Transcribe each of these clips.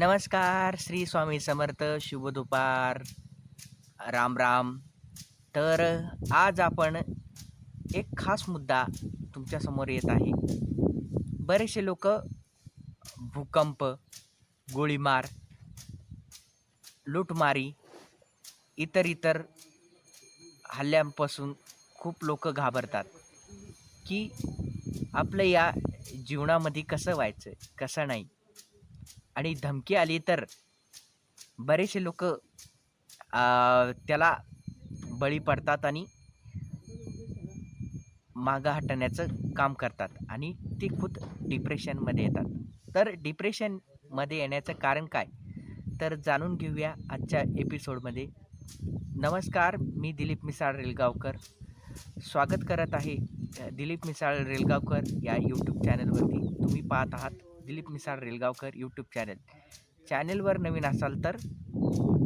नमस्कार श्री स्वामी समर्थ शुभ दुपार. राम राम. तर आज आपण एक खास मुद्दा तुमच्यासमोर येत आहे. बरेचसे लोक भूकंप गोळीमार लूटमारी इतर इतर हल्ल्यांपासून खूप लोक घाबरतात. की आपलं या जीवनामध्ये कसं व्हायचं कसं नाही? आणि धमकी आली तर बरेचसे लोक त्याला बळी पडतात आणि मागं हटण्याचं काम करतात आणि ते खुद डिप्रेशनमध्ये येतात. तर डिप्रेशनमध्ये येण्याचं कारण काय? तर जाणून घेऊया आजच्या एपिसोडमध्ये. नमस्कार मी दिलीप मिसाळ रेलगावकर. स्वागत करत आहे दिलीप मिसाळ रेलगावकर या यूट्यूब चॅनलवरती तुम्ही पाहत आहात दिलीप मिसाळ रेलगावकर यूट्यूब चॅनल चॅनलवर नवीन असाल तर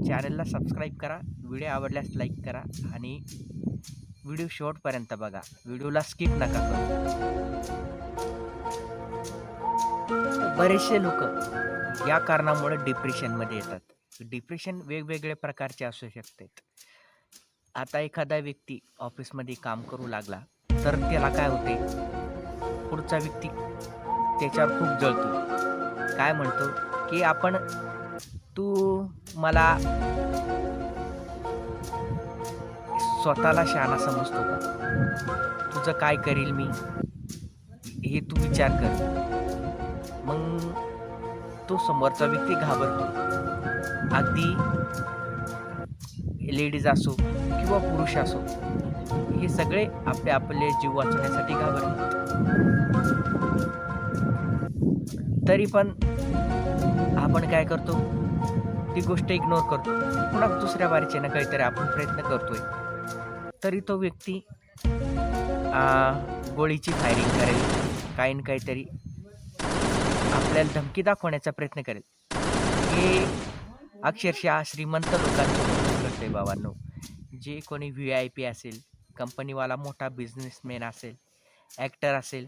चॅनलला सबस्क्राईब करा व्हिडिओ आवडल्यास लाईक करा आणि व्हिडिओ शेवटपर्यंत बघा. व्हिडिओला स्किप नका करू. बरेचसे लोक या कारणामुळे डिप्रेशनमध्ये येतात. डिप्रेशन वेगवेगळ्या प्रकारचे असू शकते. आता एखादा व्यक्ती ऑफिसमध्ये काम करू लागला तर त्याला काय होते? पुढचा व्यक्ती त्याच्यावर खूप जळतो. काय म्हणतो? की आपण तू मला स्वतःला शहाणा समजतो का? तुझं काय करील मी? हे तू विचार कर. मग तो समोरचा व्यक्ती घाबरतो. अगदी लेडीज असो किंवा पुरुष असो हे सगळे आपले आपले जीव वाचवण्यासाठी घाबरतात. तरी पण आपण काय करतो? ती गोष्ट इग्नोर करतो. पुन्हा दुसऱ्या बारीचे ना काहीतरी आपण प्रयत्न करतोय. तरी तो व्यक्ती गोळीची फायरिंग करेल काही ना काहीतरी आपल्याला धमकी दाखवण्याचा प्रयत्न करेल. हे अक्षरशः श्रीमंत लोकांचं घडते बाबांनो. जे कोणी व्ही आय पी असेल कंपनीवाला मोठा बिझनेसमॅन असेल ॲक्टर असेल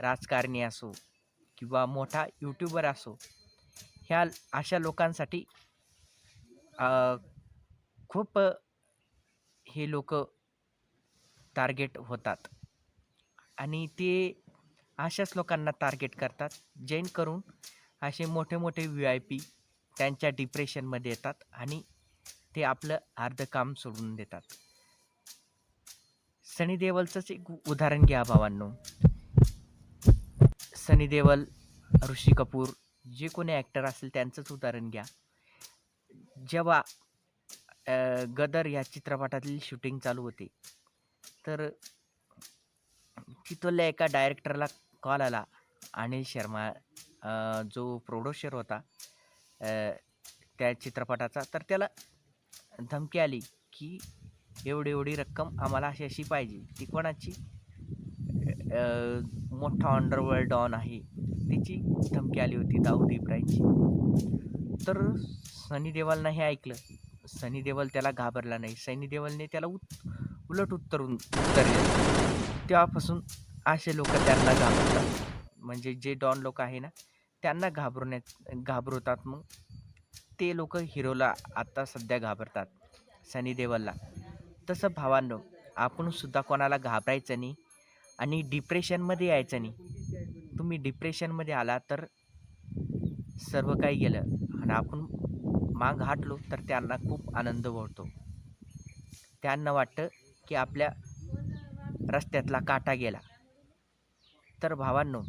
राजकारणी असो किंवा मोठा यूट्यूबर असो ह्या अशा लोकांसाठी खूप हे लोक टार्गेट होतात. आणि ते अशाच लोकांना टार्गेट करतात जेणेकरून असे मोठे मोठे व्ही आय पी त्यांच्या डिप्रेशनमध्ये येतात आणि ते आपलं अर्ध काम सोडून देतात. सनी देवलचंच एक उदाहरण घ्या भावांनो. सनी देवल ऋषी कपूर जे कोणी ॲक्टर असेल त्यांचंच उदाहरण घ्या. जेव्हा गदर या चित्रपटातील शूटिंग चालू होते तर तिथल्या एका डायरेक्टरला कॉल आला. अनिल शर्मा जो प्रोड्युसर होता त्या चित्रपटाचा तर त्याला धमकी आली की एवढी एवढी रक्कम आम्हाला अशी अशी पाहिजे. ती कोणाची? मोठा अंडरवर्ल्ड डॉन आहे. त्याची धमकी आली होती दाऊद इब्राहिमची. तर सनी देवलनं हे ऐकलं. सनी देवल त्याला घाबरला नाही. सनी देवलने त्याला उत उलट उत्तरून उत्तर दिलं तेव्हापासून असे लोक त्यांना घाबरतात. म्हणजे जे डॉन लोक आहे ना त्यांना घाबरण्यात घाबरवतात मग. ते लोक हिरोला आत्ता सध्या घाबरतात सनी देवलला तसं भावांनो आपण सुद्धा कोणाला घाबरायचं नाही. आणि डिप्रेशनमध्ये यायचं नाही. तुम्ही डिप्रेशनमध्ये आला तर सर्व काही गेलं. आणि आपण माग हाटलो तर त्यांना खूप आनंद होतो. त्यांना वाटतं की आपल्या रस्त्यातला काटा गेला. तर भावांनो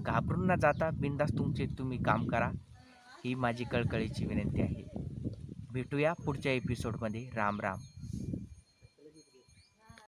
घाबरून न जाता बिंदास तुमचे तुम्ही काम करा. ही माझी कळकळीची विनंती आहे. भेटूया पुढच्या एपिसोडमध्ये राम राम.